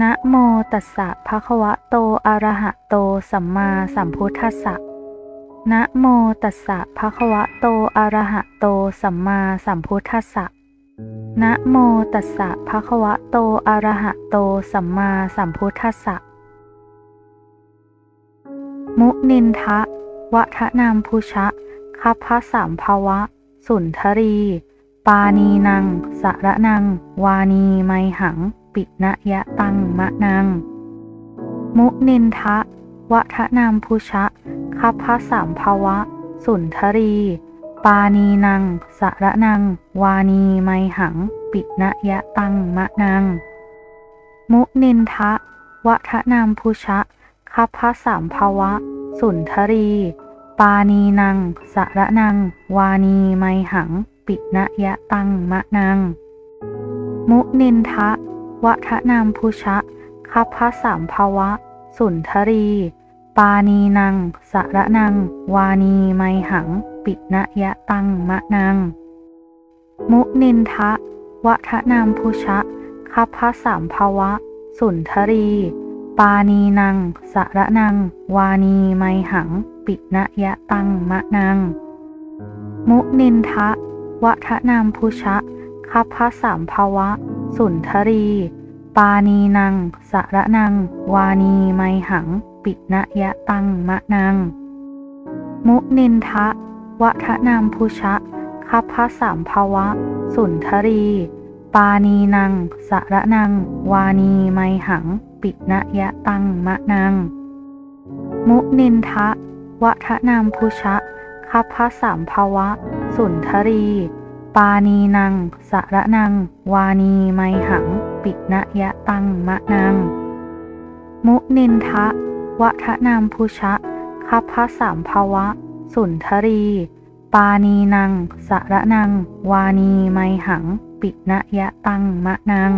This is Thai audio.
นะโมตัสสะภะคะวะโตอะระหะโตสัมมาสัมพุทธัสสะนะโมตัสสะภะคะวะโตอะระหะโตสัมมาสัมพุทธัสสะนะโมตัสสะภะคะวะโตอะระหะโตสัมมาสัมพุทธัสสะ มุนินทะวะทะนามพุชะคัพพะสามภวะ สุนทรี ปานีนังสะระนัง วานีไมหัง ปินะยะตังมะนัง มุนินทะวะทะนามพุชะคัพพะสามภาวะ สุนทรี ปานีนังสะระนัง วานีไมหัง ปินะยะตังมะนัง มุนินทะวะทะนามพุชะคัพพะสามภาวะ สุนทรี ปานีนังสะระนัง วานีไมหัง ปินะยะตังมะนัง มุนินทะ วะทะนามพุชะคัพพะสามภาวะ สุนทรี ปานีนังสะระนัง วานีไมหัง ปินะยะตังมะนัง มุนินทะวะทะนามพุชะคัพพะสามภาวะ สุนทรี ปานีนังสะระนัง วานีไมหัง ปินะยะตังมะนัง มุนินทะวะทะนามพุชะคัพพะสามภาวะ สุนทรี ปานีนัง สระนัง วานีไมหัง ปินะยะตังมะนัง มุนินทะวะทะนามพุชะคัพพะสามภาวะ สุนทรี ปานีนัง สระนัง วานีไมหัง ปินะยะตังมะนัง มุนินทะวะทะนามพุชะคัพพะสามภาวะ สุนทรี ปานีนังสะระนัง วานีไมหัง ปินะยะตังมะนัง มุนินทะวัฒนามพุชะคัพพะสามภาวะ สุนทรี ปานีนังสะระนัง วานีไมหัง ปินะยะตังมะนัง